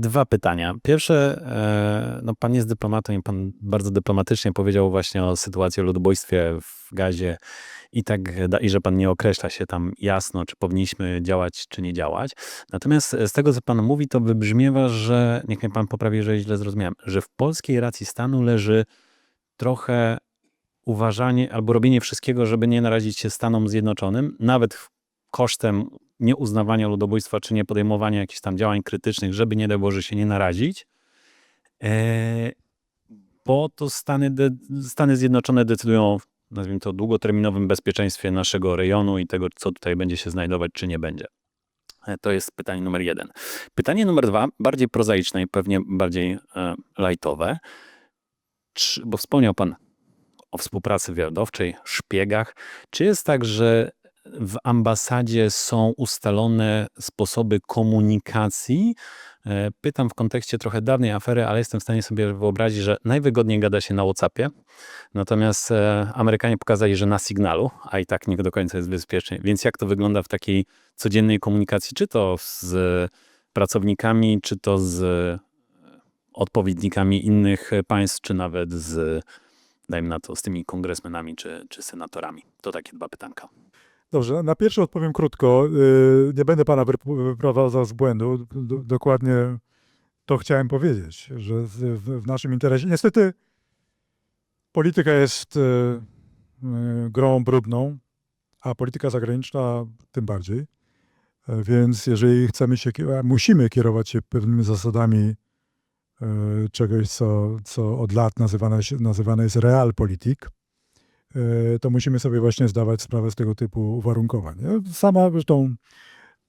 Dwa pytania. Pierwsze, e, no pan jest dyplomatą i pan bardzo dyplomatycznie powiedział właśnie o sytuacji o ludobójstwie w gazie i tak, i że pan nie określa się tam jasno, czy powinniśmy działać, czy nie działać. Natomiast z tego, co pan mówi, to wybrzmiewa, że, niech mnie pan poprawi, jeżeli źle zrozumiałem, że w polskiej racji stanu leży trochę uważanie albo robienie wszystkiego, żeby nie narazić się Stanom Zjednoczonym, nawet kosztem nieuznawania ludobójstwa, czy nie podejmowania jakichś tam działań krytycznych, żeby nie daj Boże się nie narazić, e, bo to Stany, Stany Zjednoczone decydują, nazwijmy to, długoterminowym bezpieczeństwie naszego rejonu i tego, co tutaj będzie się znajdować, czy nie będzie. E, To jest pytanie numer jeden. Pytanie numer dwa, bardziej prozaiczne i pewnie bardziej e, lajtowe, czy, bo wspomniał Pan o współpracy wywiadowczej, szpiegach. Czy jest tak, że w ambasadzie są ustalone sposoby komunikacji? E, Pytam w kontekście trochę dawnej afery, ale jestem w stanie sobie wyobrazić, że najwygodniej gada się na WhatsAppie, natomiast e, Amerykanie pokazali, że na sygnalu, a i tak nie do końca jest bezpiecznie. Więc jak to wygląda w takiej codziennej komunikacji, czy to z pracownikami, czy to z odpowiednikami innych państw, czy nawet z, dajmy na to, z tymi kongresmenami, czy, czy senatorami? To takie dwa pytanka. Dobrze, na pierwsze odpowiem krótko. Yy, Nie będę pana wyp- wyprowadzał z błędu. Dokładnie to chciałem powiedzieć, że w naszym interesie. Niestety polityka jest yy, yy, grą brudną, a polityka zagraniczna tym bardziej. Więc jeżeli chcemy się, musimy kierować się pewnymi zasadami czegoś, co, co od lat nazywane, nazywane jest realpolitik, to musimy sobie właśnie zdawać sprawę z tego typu uwarunkowań. nie? Sama zresztą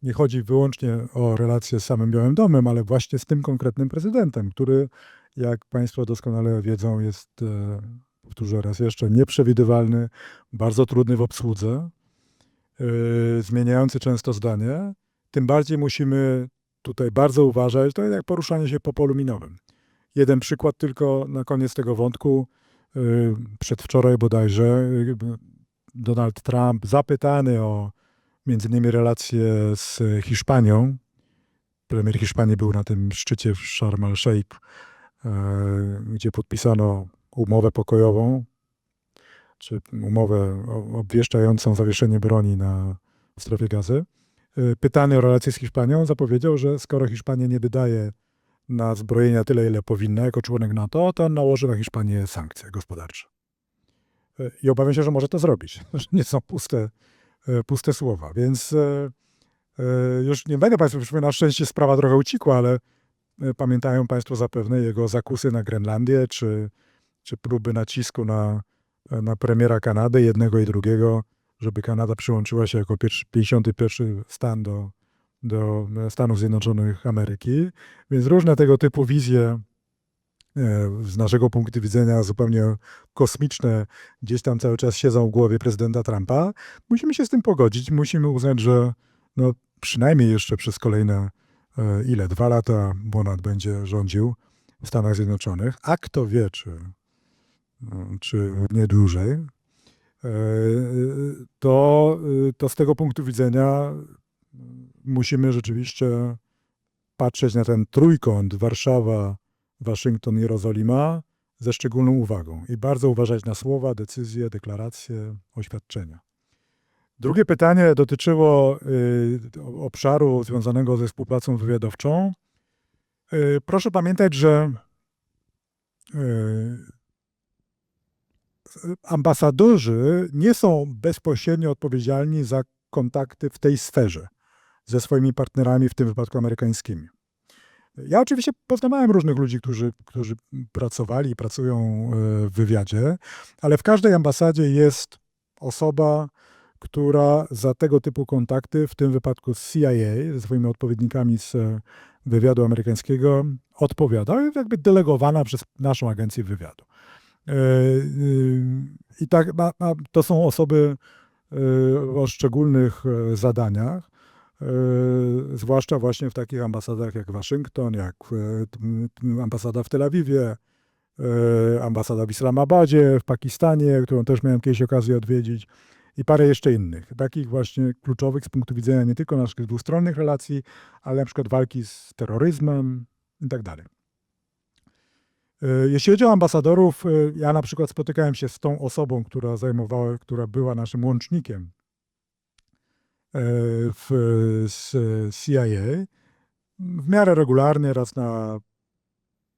nie chodzi wyłącznie o relacje z samym Białym Domem, ale właśnie z tym konkretnym prezydentem, który, jak Państwo doskonale wiedzą, jest, e, powtórzę raz jeszcze, nieprzewidywalny, bardzo trudny w obsłudze, e, zmieniający często zdanie. Tym bardziej musimy tutaj bardzo uważać, to jak poruszanie się po polu minowym. Jeden przykład tylko na koniec tego wątku. Y, przedwczoraj bodajże y, Donald Trump zapytany o między innymi relacje z Hiszpanią. Premier Hiszpanii był na tym szczycie w Sharm el-Sheikh, e, gdzie podpisano umowę pokojową, czy umowę obwieszczającą zawieszenie broni na strefie gazy. Y, Pytany o relacje z Hiszpanią zapowiedział, że skoro Hiszpania nie wydaje na zbrojenia tyle, ile powinna jako członek NATO, to nałoży na Hiszpanię sankcje gospodarcze. E, I obawiam się, że może to zrobić. Nie są puste, e, puste słowa. Więc e, już nie będę Państwu przypominał, na szczęście sprawa trochę uciekła, ale pamiętają Państwo zapewne jego zakusy na Grenlandię, czy, czy próby nacisku na, na premiera Kanady, jednego i drugiego, żeby Kanada przyłączyła się jako pierwszy, 51 stan do, do Stanów Zjednoczonych Ameryki. Więc różne tego typu wizje e, z naszego punktu widzenia zupełnie kosmiczne gdzieś tam cały czas siedzą w głowie prezydenta Trumpa. Musimy się z tym pogodzić. Musimy uznać, że no, przynajmniej jeszcze przez kolejne e, ile? Dwa lata ponad będzie rządził w Stanach Zjednoczonych. A kto wie, czy, no, czy nie dłużej. E, To, to z tego punktu widzenia musimy rzeczywiście patrzeć na ten trójkąt Warszawa, Waszyngton, Jerozolima ze szczególną uwagą i bardzo uważać na słowa, decyzje, deklaracje, oświadczenia. Drugie pytanie dotyczyło y, obszaru związanego ze współpracą wywiadowczą. Y, proszę pamiętać, że y, ambasadorzy nie są bezpośrednio odpowiedzialni za kontakty w tej sferze ze swoimi partnerami, w tym wypadku amerykańskimi. Ja oczywiście poznawałem różnych ludzi, którzy, którzy pracowali i pracują e, w wywiadzie, ale w każdej ambasadzie jest osoba, która za tego typu kontakty, w tym wypadku z CIA, ze swoimi odpowiednikami z e, wywiadu amerykańskiego, odpowiada, jakby delegowana przez naszą agencję wywiadu. E, I tak to są osoby o szczególnych zadaniach. E, zwłaszcza właśnie w takich ambasadach jak Waszyngton, jak e, ambasada w Tel Awiwie, e, ambasada w Islamabadzie, w Pakistanie, którą też miałem kiedyś okazję odwiedzić i parę jeszcze innych, takich właśnie kluczowych z punktu widzenia nie tylko naszych dwustronnych relacji, ale na przykład walki z terroryzmem, i tak dalej. E, Jeśli chodzi o ambasadorów, ja na przykład spotykałem się z tą osobą, która zajmowała, która była naszym łącznikiem w z CIA w miarę regularnie, raz na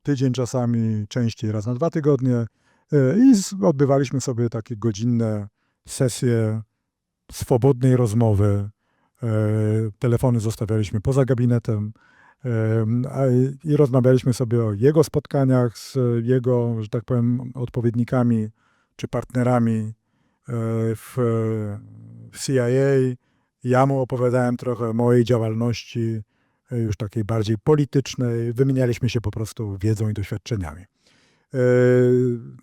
tydzień czasami, częściej raz na dwa tygodnie e, i odbywaliśmy sobie takie godzinne sesje swobodnej rozmowy. E, Telefony zostawialiśmy poza gabinetem e, i- rozmawialiśmy sobie o jego spotkaniach z jego, że tak powiem, odpowiednikami czy partnerami e, w CIA. Ja mu opowiadałem trochę o mojej działalności, e, już takiej bardziej politycznej. Wymienialiśmy się po prostu wiedzą i doświadczeniami. E,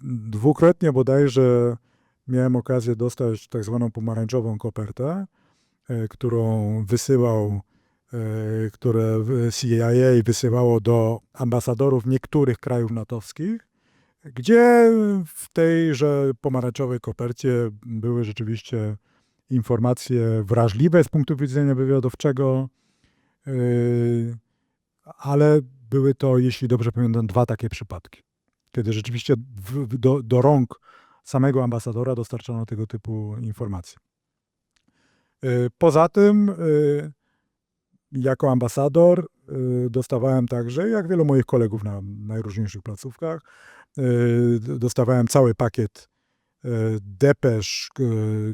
Dwukrotnie bodajże miałem okazję dostać tak zwaną pomarańczową kopertę, e, którą wysyłał, które CIA wysyłało do ambasadorów niektórych krajów natowskich, gdzie w tejże pomarańczowej kopercie były rzeczywiście informacje wrażliwe z punktu widzenia wywiadowczego, e, ale były to, jeśli dobrze pamiętam, dwa takie przypadki, kiedy rzeczywiście do, do rąk samego ambasadora dostarczano tego typu informacje. E, Poza tym, e, jako ambasador, dostawałem także, jak wielu moich kolegów na najróżniejszych placówkach, dostawałem cały pakiet depesz,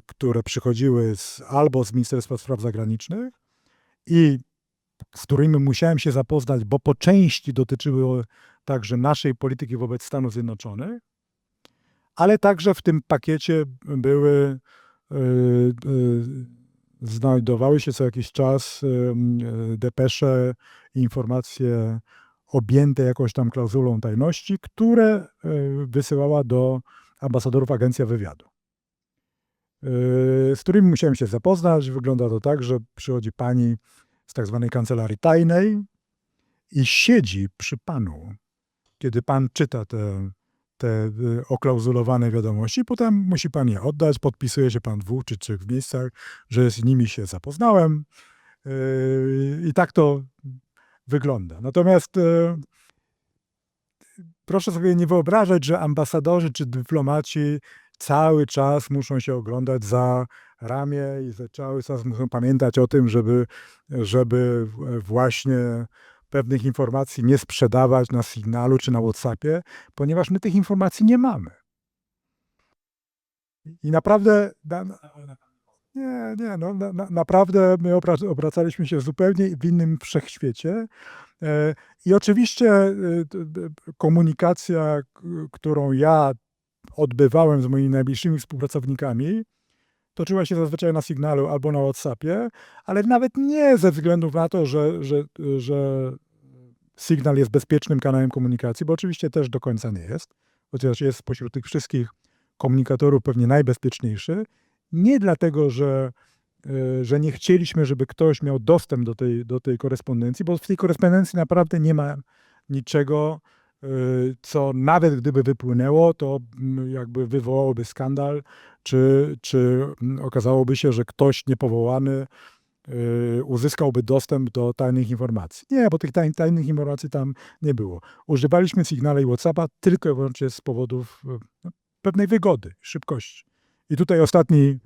które przychodziły z, albo z Ministerstwa Spraw Zagranicznych i z którymi musiałem się zapoznać, bo po części dotyczyły także naszej polityki wobec Stanów Zjednoczonych, ale także w tym pakiecie były, e, e, znajdowały się co jakiś czas e, depesze, informacje objęte jakąś tam klauzulą tajności, które wysyłała do ambasadorów Agencja Wywiadu, e, z którymi musiałem się zapoznać. Wygląda to tak, że przychodzi pani z tak zwanej kancelarii tajnej i siedzi przy panu, kiedy pan czyta te, te y, oklauzulowane wiadomości. Potem musi pan je oddać, podpisuje się pan w dwóch czy trzech miejscach, że z nimi się zapoznałem. Yy, I tak to wygląda. Natomiast e, proszę sobie nie wyobrażać, że ambasadorzy czy dyplomaci cały czas muszą się oglądać za ramię i za cały czas muszą pamiętać o tym, żeby, żeby właśnie pewnych informacji nie sprzedawać na sygnalu czy na WhatsAppie, ponieważ my tych informacji nie mamy. I naprawdę, na, nie, nie, no, na, na, naprawdę my obra- obracaliśmy się zupełnie w innym wszechświecie. E, I oczywiście e, komunikacja, którą ja odbywałem z moimi najbliższymi współpracownikami, toczyła się zazwyczaj na sygnalu albo na WhatsAppie, ale nawet nie ze względu na to, że, że, że sygnał jest bezpiecznym kanałem komunikacji, bo oczywiście też do końca nie jest, chociaż jest spośród tych wszystkich komunikatorów pewnie najbezpieczniejszy. Nie dlatego, że, że nie chcieliśmy, żeby ktoś miał dostęp do tej, do tej korespondencji, bo w tej korespondencji naprawdę nie ma niczego, e, co nawet gdyby wypłynęło, to jakby wywołałoby skandal, czy, czy okazałoby się, że ktoś niepowołany y, uzyskałby dostęp do tajnych informacji. Nie, bo tych taj, tajnych informacji tam nie było. Używaliśmy Signale i Whatsappa tylko i wyłącznie z powodów no, pewnej wygody, szybkości. I tutaj ostatni,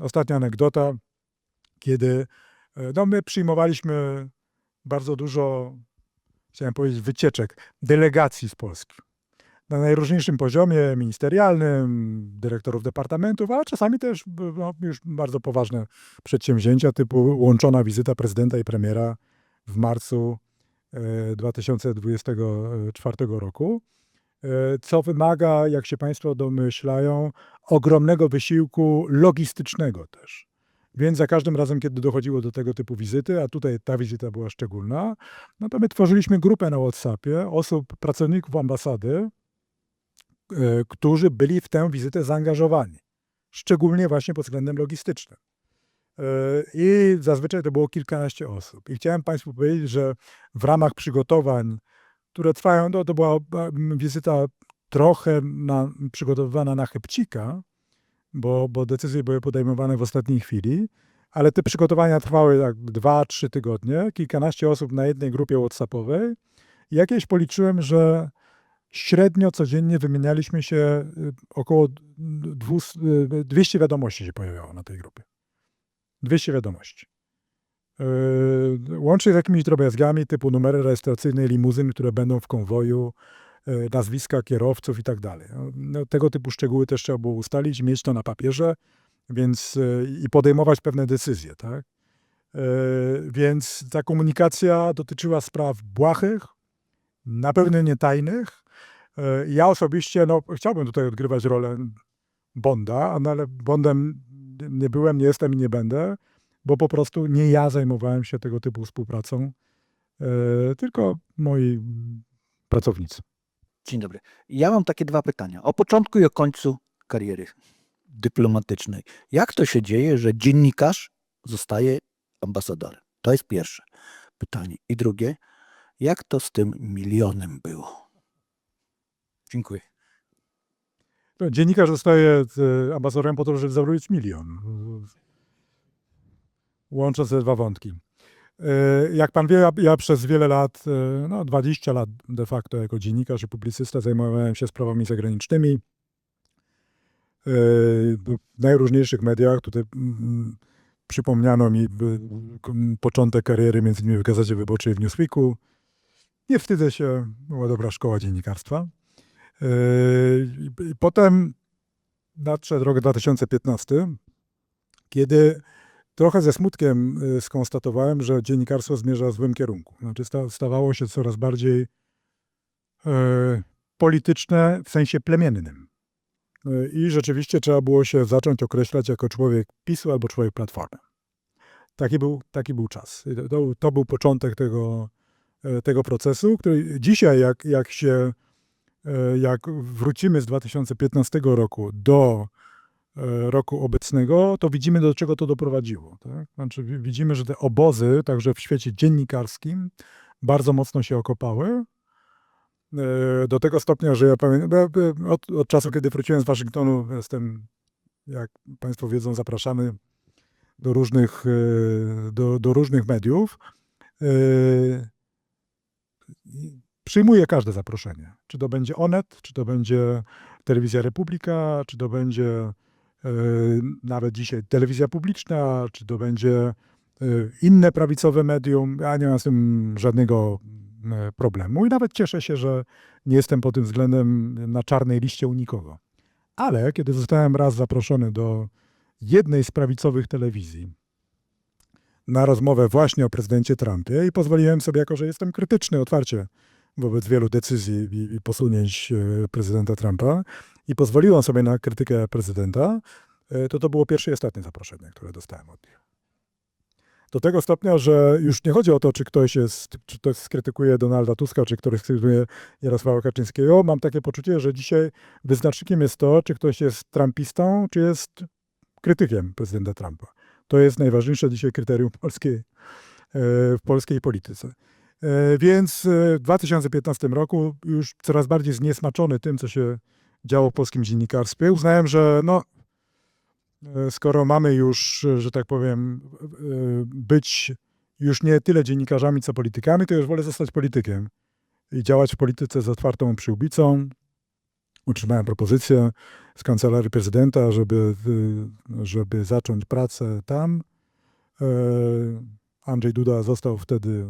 ostatnia anegdota, kiedy y, no, my przyjmowaliśmy bardzo dużo, chciałem powiedzieć, wycieczek, delegacji z Polski. Na najróżniejszym poziomie ministerialnym, dyrektorów departamentów, a czasami też no, już bardzo poważne przedsięwzięcia typu łączona wizyta prezydenta i premiera w marcu e, 2024 roku, e, co wymaga, jak się Państwo domyślają, ogromnego wysiłku logistycznego też. Więc za każdym razem, kiedy dochodziło do tego typu wizyty, a tutaj ta wizyta była szczególna, no to my tworzyliśmy grupę na WhatsAppie osób, pracowników ambasady, e, którzy byli w tę wizytę zaangażowani, szczególnie właśnie pod względem logistycznym. E, I zazwyczaj to było kilkanaście osób. I chciałem Państwu powiedzieć, że w ramach przygotowań, które trwają, no to była mm, wizyta trochę na, przygotowywana na chybcika, bo, bo decyzje były podejmowane w ostatniej chwili, ale te przygotowania trwały tak dwa, trzy tygodnie, kilkanaście osób na jednej grupie WhatsAppowej Jakieś policzyłem, że średnio codziennie wymienialiśmy się y, około 200, y, 200 wiadomości się pojawiało na tej grupie. 200 wiadomości. Yy, Łącznie z jakimiś drobiazgami typu numery rejestracyjne limuzyn, które będą w konwoju, yy, nazwiska kierowców i tak dalej. No, tego typu szczegóły też trzeba było ustalić, mieć to na papierze, więc yy, i podejmować pewne decyzje, tak? Więc ta komunikacja dotyczyła spraw błahych, na pewno nie tajnych. Ja osobiście no, chciałbym tutaj odgrywać rolę Bonda, no, ale Bondem nie byłem, nie jestem i nie będę, bo po prostu nie ja zajmowałem się tego typu współpracą, yy, tylko moi pracownicy. Dzień dobry. Ja mam takie dwa pytania. O początku i o końcu kariery dyplomatycznej. Jak to się dzieje, że dziennikarz zostaje ambasadorem? To jest pierwsze pytanie. I drugie, jak to z tym milionem było? Dziękuję. No, Dziennikarz zostaje e, ambasadorem po to, żeby zarobić milion. Łącząc te dwa wątki. E, Jak pan wie, ja, ja przez wiele lat, e, no 20 lat de facto jako dziennikarz i publicysta zajmowałem się sprawami zagranicznymi. E, W najróżniejszych mediach. Tutaj przypomniano mi początek kariery między innymi w Gazecie Wyborczej w Newsweeku. Nie wstydzę się, była dobra szkoła dziennikarstwa. Potem nadszedł rok 2015, kiedy trochę ze smutkiem y, skonstatowałem, że dziennikarstwo zmierza w złym kierunku. Znaczy sta, stawało się coraz bardziej e, polityczne w sensie plemiennym. E, I rzeczywiście trzeba było się zacząć określać jako człowiek PiSu albo człowiek Platformy. Taki był, taki był czas. To, to, był początek tego, e, tego procesu, który dzisiaj, jak, jak się jak wrócimy z 2015 roku do roku obecnego, to widzimy, do czego to doprowadziło. Tak? Znaczy, wi- widzimy, że te obozy, także w świecie dziennikarskim, bardzo mocno się okopały. E, Do tego stopnia, że ja pamiętam, e, od, od czasu, kiedy wróciłem z Waszyngtonu, jestem, jak Państwo wiedzą, zapraszamy do różnych, e, do, do różnych mediów. E, Przyjmuję każde zaproszenie. Czy to będzie Onet, czy to będzie Telewizja Republika, czy to będzie e, nawet dzisiaj telewizja publiczna, czy to będzie e, inne prawicowe medium. Ja nie mam z tym żadnego e, problemu i nawet cieszę się, że nie jestem pod tym względem na czarnej liście u nikogo. Ale kiedy zostałem raz zaproszony do jednej z prawicowych telewizji na rozmowę właśnie o prezydencie Trumpie i pozwoliłem sobie, jako że jestem krytyczny otwarcie wobec wielu decyzji i, i posunięć e, prezydenta Trumpa i pozwoliłem sobie na krytykę prezydenta, e, to to było pierwsze i ostatnie zaproszenie, które dostałem od nich. Do tego stopnia, że już nie chodzi o to, czy ktoś jest, czy ktoś skrytykuje Donalda Tuska, czy ktoś skrytykuje Jarosława Kaczyńskiego. Mam takie poczucie, że dzisiaj wyznacznikiem jest to, czy ktoś jest trumpistą, czy jest krytykiem prezydenta Trumpa. To jest najważniejsze dzisiaj kryterium polskiej, e, w polskiej polityce. E, Więc e, w 2015 roku, już coraz bardziej zniesmaczony tym, co się działo w polskim dziennikarstwie, uznałem, że no, e, skoro mamy już, że tak powiem, być już nie tyle dziennikarzami, co politykami, to już wolę zostać politykiem i działać w polityce z otwartą przyłbicą. Utrzymałem propozycję z kancelarii prezydenta, żeby, żeby zacząć pracę tam. Andrzej Duda został wtedy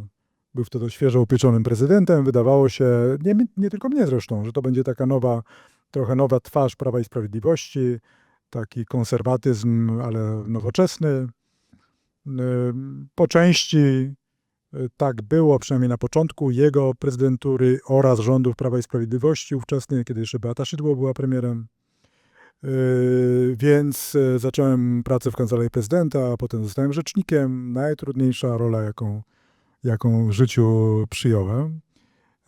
był wtedy świeżo upieczonym prezydentem. Wydawało się, nie, nie tylko mnie zresztą, że to będzie taka nowa, trochę nowa twarz Prawa i Sprawiedliwości, taki konserwatyzm, ale nowoczesny. Ym, Po części y, tak było, przynajmniej na początku jego prezydentury oraz rządów Prawa i Sprawiedliwości ówczesnej, kiedy jeszcze Beata Szydło była premierem. Yy, Więc y, zacząłem pracę w kancelarii prezydenta, a potem zostałem rzecznikiem. Najtrudniejsza rola, jaką jaką w życiu przyjąłem.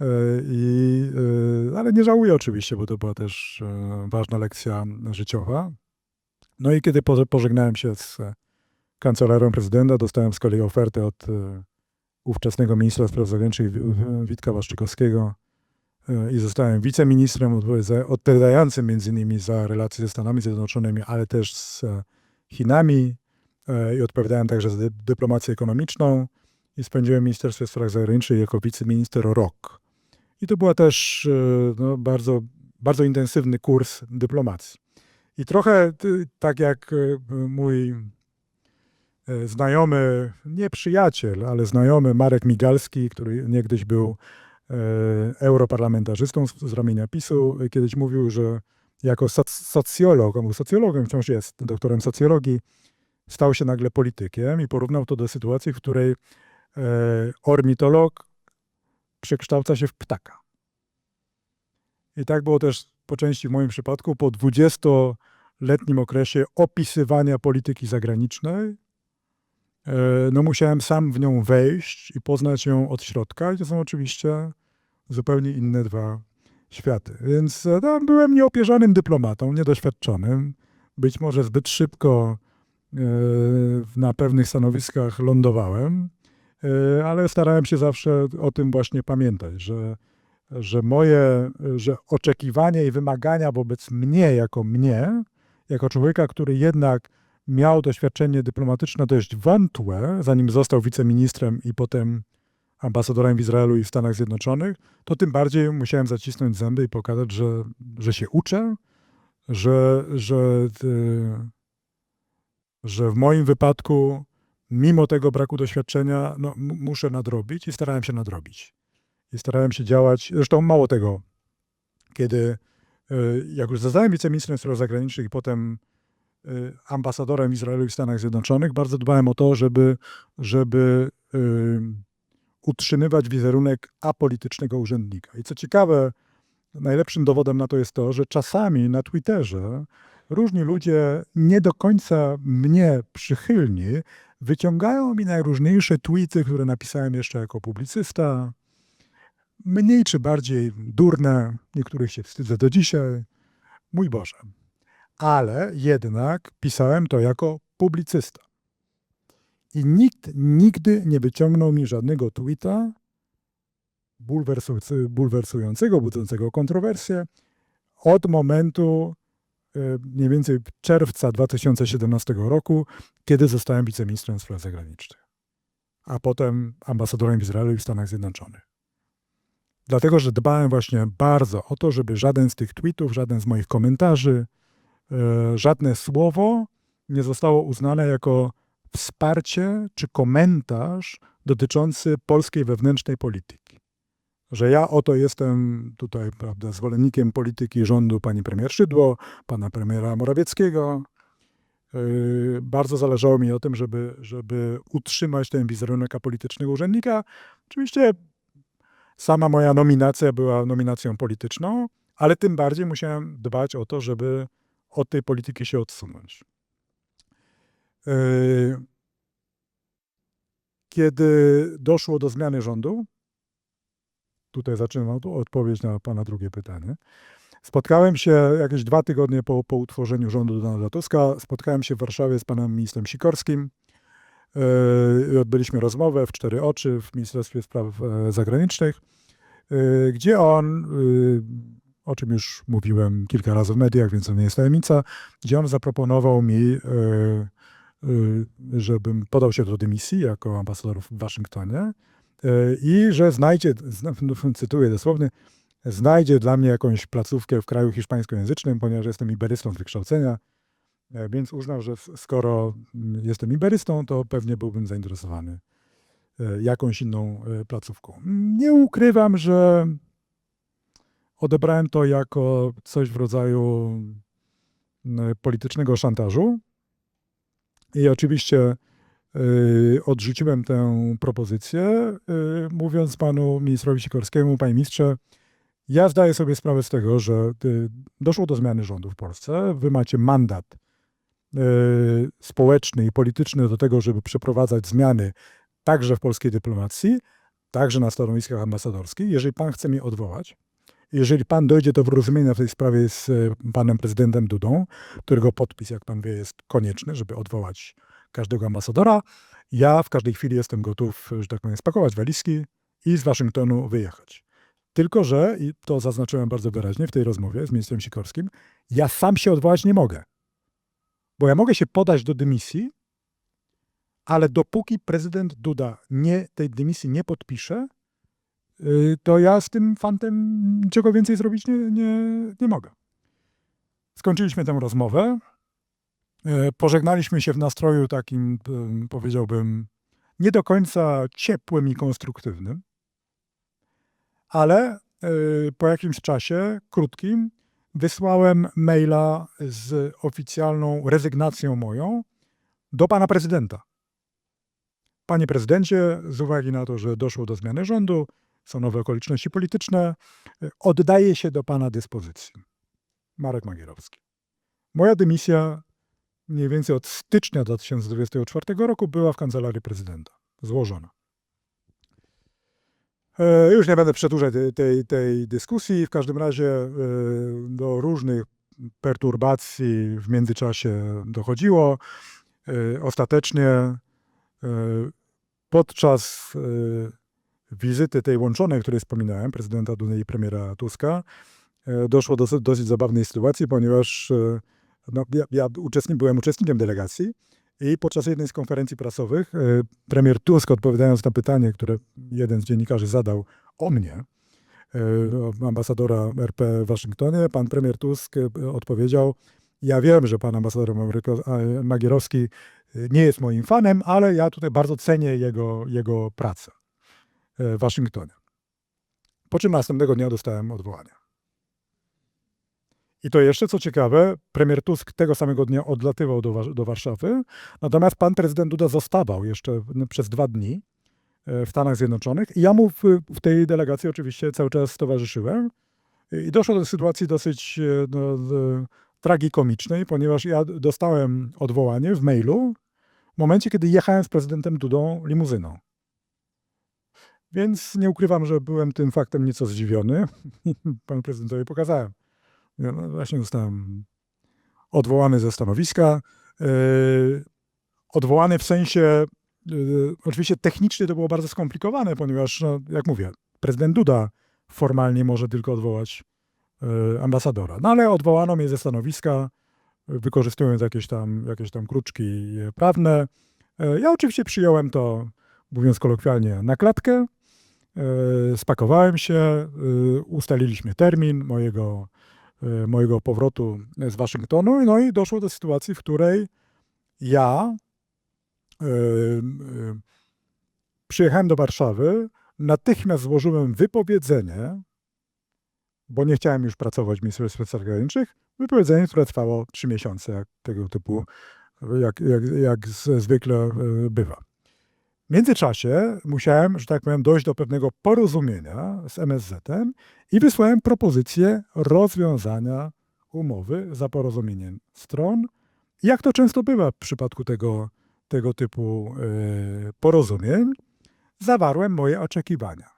E, I, e, ale nie żałuję oczywiście, bo to była też e, ważna lekcja życiowa. No i kiedy po- pożegnałem się z kancelarią prezydenta, dostałem z kolei ofertę od ówczesnego ministra spraw zagranicznych Wi- Witka Waszczykowskiego i zostałem wiceministrem odpowiada- odpowiadającym między innymi za relacje ze Stanami Zjednoczonymi, ale też z Chinami i odpowiadałem także za dy- dyplomację ekonomiczną i spędziłem w Ministerstwie Spraw Zagranicznych jako wiceminister rok. I to była też e, no, bardzo, bardzo intensywny kurs dyplomacji. I trochę tak jak e, mój e, znajomy, nie przyjaciel, ale znajomy Marek Migalski, który niegdyś był europarlamentarzystą z, ramienia PiSu, kiedyś mówił, że jako soc- socjolog, on był socjologiem, wciąż jest doktorem socjologii, stał się nagle politykiem i porównał to do sytuacji, w której ornitolog przekształca się w ptaka. I tak było też po części w moim przypadku. Po 20-letnim okresie opisywania polityki zagranicznej, e, no musiałem sam w nią wejść i poznać ją od środka. I to są oczywiście zupełnie inne dwa światy. Więc e, no, byłem nieopierzanym dyplomatą, niedoświadczonym. Być może zbyt szybko e, na pewnych stanowiskach lądowałem, e, ale starałem się zawsze o tym właśnie pamiętać, że, że moje, że oczekiwania i wymagania wobec mnie jako mnie, jako człowieka, który jednak miał doświadczenie dyplomatyczne dość wątłe, zanim został wiceministrem i potem ambasadorem w Izraelu i w Stanach Zjednoczonych, to tym bardziej musiałem zacisnąć zęby i pokazać, że, że się uczę, że, że, y, że w moim wypadku, mimo tego braku doświadczenia, no, muszę nadrobić i starałem się nadrobić. I starałem się działać, zresztą mało tego, kiedy y, jak już zostałem wiceministrem spraw zagranicznych i potem y, ambasadorem Izraelu w Stanach Zjednoczonych, bardzo dbałem o to, żeby, żeby y, utrzymywać wizerunek apolitycznego urzędnika. I co ciekawe, najlepszym dowodem na to jest to, że czasami na Twitterze różni ludzie nie do końca mnie przychylni wyciągają mi najróżniejsze tweety, które napisałem jeszcze jako publicysta, mniej czy bardziej durne, niektórych się wstydzę do dzisiaj, mój Boże. Ale jednak pisałem to jako publicysta. I nikt nigdy nie wyciągnął mi żadnego tweeta bulwersującego, budzącego kontrowersję od momentu mniej więcej czerwca 2017 roku, kiedy zostałem wiceministrem spraw zagranicznych, a potem ambasadorem w Izraelu i w Stanach Zjednoczonych. Dlatego, że dbałem właśnie bardzo o to, żeby żaden z tych tweetów, żaden z moich komentarzy, e, żadne słowo nie zostało uznane jako wsparcie czy komentarz dotyczący polskiej wewnętrznej polityki. Że ja oto jestem tutaj, prawda, zwolennikiem polityki rządu pani premier Szydło, pana premiera Morawieckiego. Yy, Bardzo zależało mi o tym, żeby, żeby utrzymać ten wizerunek apolitycznego urzędnika. Oczywiście sama moja nominacja była nominacją polityczną, ale tym bardziej musiałem dbać o to, żeby od tej polityki się odsunąć. Yy, Kiedy doszło do zmiany rządu, tutaj zaczynam od- odpowiedź na Pana drugie pytanie. Spotkałem się jakieś dwa tygodnie po, po utworzeniu rządu Donalda Tuska. Spotkałem się w Warszawie z panem ministrem Sikorskim. Yy, odbyliśmy rozmowę w cztery oczy w Ministerstwie Spraw e, Zagranicznych, yy, gdzie on, yy, o czym już mówiłem kilka razy w mediach, więc to nie jest tajemnica, gdzie on zaproponował mi, yy, yy, żebym podał się do dymisji jako ambasador w Waszyngtonie i że znajdzie, zna- no, cytuję dosłownie, znajdzie dla mnie jakąś placówkę w kraju hiszpańskojęzycznym, ponieważ jestem iberystą z wykształcenia, e, więc uznał, że skoro mm, jestem iberystą, to pewnie byłbym zainteresowany e, jakąś inną e, placówką. Nie ukrywam, że odebrałem to jako coś w rodzaju mm, politycznego szantażu i oczywiście odrzuciłem tę propozycję, y, mówiąc panu ministrowi Sikorskiemu, panie ministrze, ja zdaję sobie sprawę z tego, że y, doszło do zmiany rządu w Polsce. Wy macie mandat y, społeczny i polityczny do tego, żeby przeprowadzać zmiany także w polskiej dyplomacji, także na stanowiskach ambasadorskich. Jeżeli pan chce mnie odwołać, jeżeli pan dojdzie do porozumienia w tej sprawie z y, panem prezydentem Dudą, którego podpis, jak pan wie, jest konieczny, żeby odwołać każdego ambasadora, ja w każdej chwili jestem gotów, że tak powiem, spakować walizki i z Waszyngtonu wyjechać. Tylko, że, i to zaznaczyłem bardzo wyraźnie w tej rozmowie z ministrem Sikorskim, ja sam się odwołać nie mogę. Bo ja mogę się podać do dymisji, ale dopóki prezydent Duda nie, tej dymisji nie podpisze, y, to ja z tym fantem niczego więcej zrobić nie, nie, nie mogę. Skończyliśmy tę rozmowę. E, Pożegnaliśmy się w nastroju takim, em, powiedziałbym, nie do końca ciepłym i konstruktywnym, ale e, po jakimś czasie, krótkim, wysłałem maila z oficjalną rezygnacją moją do pana prezydenta. Panie prezydencie, z uwagi na to, że doszło do zmiany rządu, są nowe okoliczności polityczne, e, oddaję się do pana dyspozycji. Marek Magierowski. Moja dymisja mniej więcej od stycznia 2024 roku była w kancelarii prezydenta złożona. E, Już nie będę przedłużać tej, tej, dyskusji. W każdym razie e, do różnych perturbacji w międzyczasie dochodziło. E, Ostatecznie podczas wizyty tej łączonej, o której wspominałem, prezydenta Duny i premiera Tuska, doszło do dosyć, zabawnej sytuacji, ponieważ no, ja, ja uczestnik, byłem uczestnikiem delegacji i podczas jednej z konferencji prasowych e, premier Tusk, odpowiadając na pytanie, które jeden z dziennikarzy zadał o mnie, e, ambasadora RP w Waszyngtonie, pan premier Tusk e, odpowiedział, ja wiem, że pan ambasador Magierowski nie jest moim fanem, ale ja tutaj bardzo cenię jego, jego pracę w Waszyngtonie. Po czym następnego dnia dostałem odwołanie. I to jeszcze, co ciekawe, premier Tusk tego samego dnia odlatywał do, do Warszawy, natomiast pan prezydent Duda zostawał jeszcze przez dwa dni e, w Stanach Zjednoczonych i ja mu w, w tej delegacji oczywiście cały czas towarzyszyłem. I doszło do sytuacji dosyć e, no, tragikomicznej, ponieważ ja dostałem odwołanie w mailu w momencie, kiedy jechałem z prezydentem Dudą limuzyną. Więc nie ukrywam, że byłem tym faktem nieco zdziwiony. Panu prezydentowi pokazałem. No, właśnie zostałem odwołany ze stanowiska. Yy, odwołany w sensie, yy, oczywiście technicznie to było bardzo skomplikowane, ponieważ, no, jak mówię, prezydent Duda formalnie może tylko odwołać yy, ambasadora. No ale odwołano mnie ze stanowiska, wykorzystując jakieś tam, jakieś tam kruczki prawne. Ja oczywiście przyjąłem to, mówiąc kolokwialnie, na klatkę. Spakowałem się, ustaliliśmy termin mojego mojego powrotu z Waszyngtonu. No i doszło do sytuacji, w której ja e, przyjechałem do Warszawy, natychmiast złożyłem wypowiedzenie, bo nie chciałem już pracować w Ministerstwie Spraw Zagranicznych, wypowiedzenie, które trwało trzy miesiące, jak tego typu, jak, jak, jak zwykle bywa. W międzyczasie musiałem, że tak powiem, dojść do pewnego porozumienia z MSZ-em i wysłałem propozycję rozwiązania umowy za porozumieniem stron. Jak to często bywa w przypadku tego, tego typu e, porozumień, zawarłem moje oczekiwania.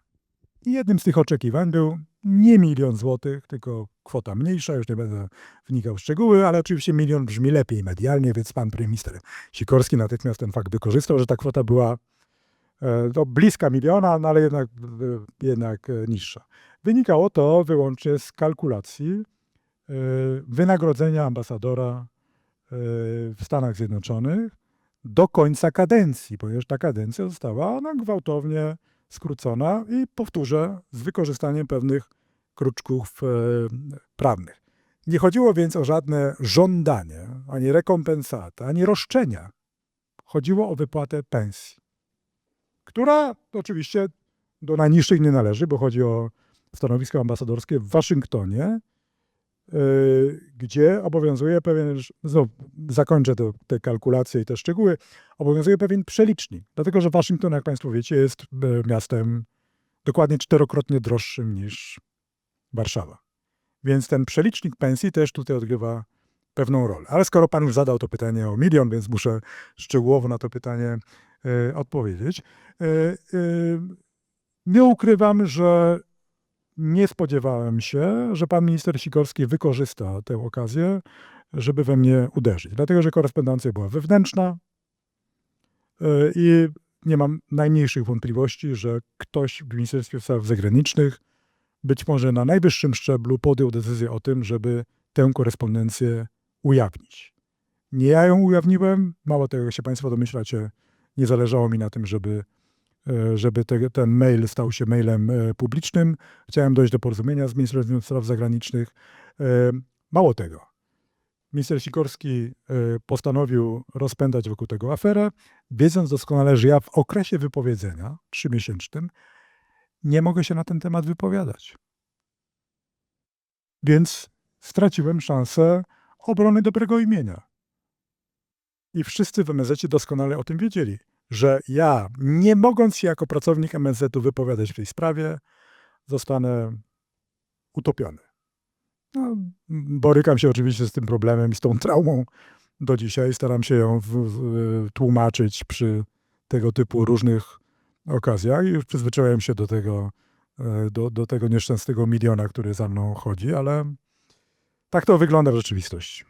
I jednym z tych oczekiwań był nie milion złotych, tylko kwota mniejsza, już nie będę wnikał w szczegóły, ale oczywiście milion brzmi lepiej medialnie, więc pan minister Sikorski natychmiast ten fakt wykorzystał, że ta kwota była e, no, bliska miliona, no, ale jednak, jednak e, niższa. Wynikało to wyłącznie z kalkulacji e, wynagrodzenia ambasadora w Stanach Zjednoczonych do końca kadencji, ponieważ ta kadencja została no, gwałtownie skrócona i powtórzę, z wykorzystaniem pewnych kruczków prawnych. Nie chodziło więc o żadne żądanie, ani rekompensatę, ani roszczenia. Chodziło o wypłatę pensji, która oczywiście do najniższych nie należy, bo chodzi o stanowisko ambasadorskie w Waszyngtonie, y, gdzie obowiązuje pewien, znowu zakończę te, te kalkulacje i te szczegóły, obowiązuje pewien przelicznik. Dlatego, że Waszyngton, jak Państwo wiecie, jest e, miastem dokładnie czterokrotnie droższym niż Warszawa. Więc ten przelicznik pensji też tutaj odgrywa pewną rolę. Ale skoro Pan już zadał to pytanie o milion, więc muszę szczegółowo na to pytanie odpowiedzieć. E, e, nie ukrywam, że nie spodziewałem się, że pan minister Sikorski wykorzysta tę okazję, żeby we mnie uderzyć. Dlatego, że korespondencja była wewnętrzna e, i nie mam najmniejszych wątpliwości, że ktoś w Ministerstwie Spraw Zagranicznych, być może na najwyższym szczeblu, podjął decyzję o tym, żeby tę korespondencję ujawnić. Nie ja ją ujawniłem, mało tego, jak się Państwo domyślacie, nie zależało mi na tym, żeby e, żeby te, ten mail stał się mailem e, publicznym. Chciałem dojść do porozumienia z Ministerstwem Spraw Zagranicznych. E, Mało tego. Minister Sikorski postanowił rozpędzać wokół tego aferę, wiedząc doskonale, że ja w okresie wypowiedzenia trzymiesięcznym nie mogę się na ten temat wypowiadać. Więc straciłem szansę obrony dobrego imienia. I wszyscy w MSZ doskonale o tym wiedzieli, że ja, nie mogąc się jako pracownik MSZ-u wypowiadać w tej sprawie, zostanę utopiony. No, borykam się oczywiście z tym problemem i z tą traumą do dzisiaj. Staram się ją w, w, tłumaczyć przy tego typu różnych okazjach i już przyzwyczaiłem się do tego, e, do, do tego nieszczęsnego miliona, który za mną chodzi, ale tak to wygląda w rzeczywistości.